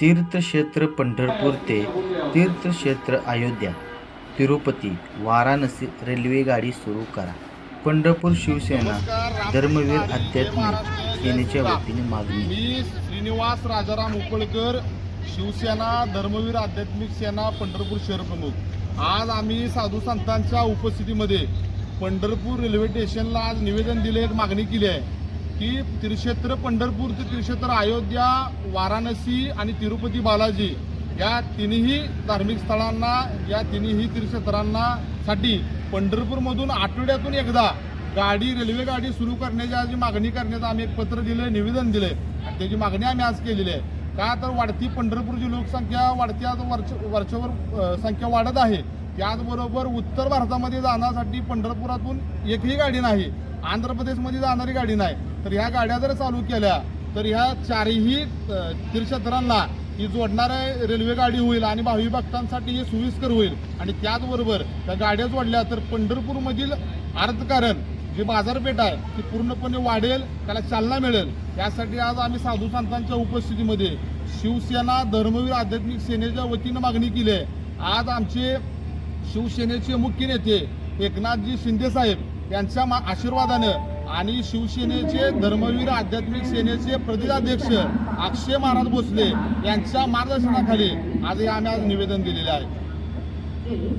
तीर्थक्षेत्र पंढरपूर ते तीर्थक्षेत्र अयोध्या. तिरुपती वाराणसी रेल्वे गाडी सुरू करा. पंढरपूर शिवसेना धर्मवीर आध्यात्मिक सेनेच्या वतीने मागणी. मी श्रीनिवास राजाराम उकळकर शिवसेना धर्मवीर आध्यात्मिक सेना पंढरपूर शहर प्रमुख. आज आम्ही साधू संतांच्या उपस्थितीमध्ये पंढरपूर रेल्वे स्टेशनला आज निवेदन दिले एक मागणी केली आहे. की तीर्थक्षेत्र पंढरपूर ते तीर्थक्षेत्र अयोध्या वाराणसी आणि तिरुपती बालाजी या तिन्ही धार्मिक स्थळांना या तिन्ही तीर्थक्षेत्रांना साठी पंढरपूरमधून आठवड्यातून एकदा गाडी रेल्वे गाडी सुरू करण्याची जी मागणी करण्याचं आम्ही एक पत्र दिलं निवेदन दिले. आणि त्याची मागणी आम्ही आज केलेली आहे. का तर वाढती पंढरपूरची लोकसंख्या वाढती आज वर्ष वर्षभर संख्या वाढत आहे. त्याचबरोबर उत्तर भारतामध्ये जाण्यासाठी पंढरपुरातून एकही गाडी नाही. आंध्र प्रदेशमध्ये जाणारी गाडी नाही. तर ह्या गाड्या जर चालू केल्या तर ह्या चारही तीर्थक्षेत्रांना ही जोडणाऱ्या रेल्वे गाडी होईल आणि भावी भक्तांसाठी हे सोयीस्कर होईल. आणि त्याचबरोबर त्या गाड्या जोडल्या तर पंढरपूरमधील अर्थकारण जी बाजारपेठ आहे ती पूर्णपणे वाढेल त्याला चालना मिळेल. यासाठी आज आम्ही साधू संतांच्या उपस्थितीमध्ये शिवसेना धर्मवीर आध्यात्मिक सेनेच्या वतीनं मागणी केली आहे. आज आमचे शिवसेनेचे मुख्य नेते एकनाथजी शिंदे साहेब यांच्या मा- आशीर्वादानं आणि शिवसेनेचे धर्मवीर आध्यात्मिक सेनेचे प्रदेशाध्यक्ष अक्षय महाराज भोसले यांच्या मार्गदर्शनाखाली आज आम्ही आज निवेदन दिलेले आहे.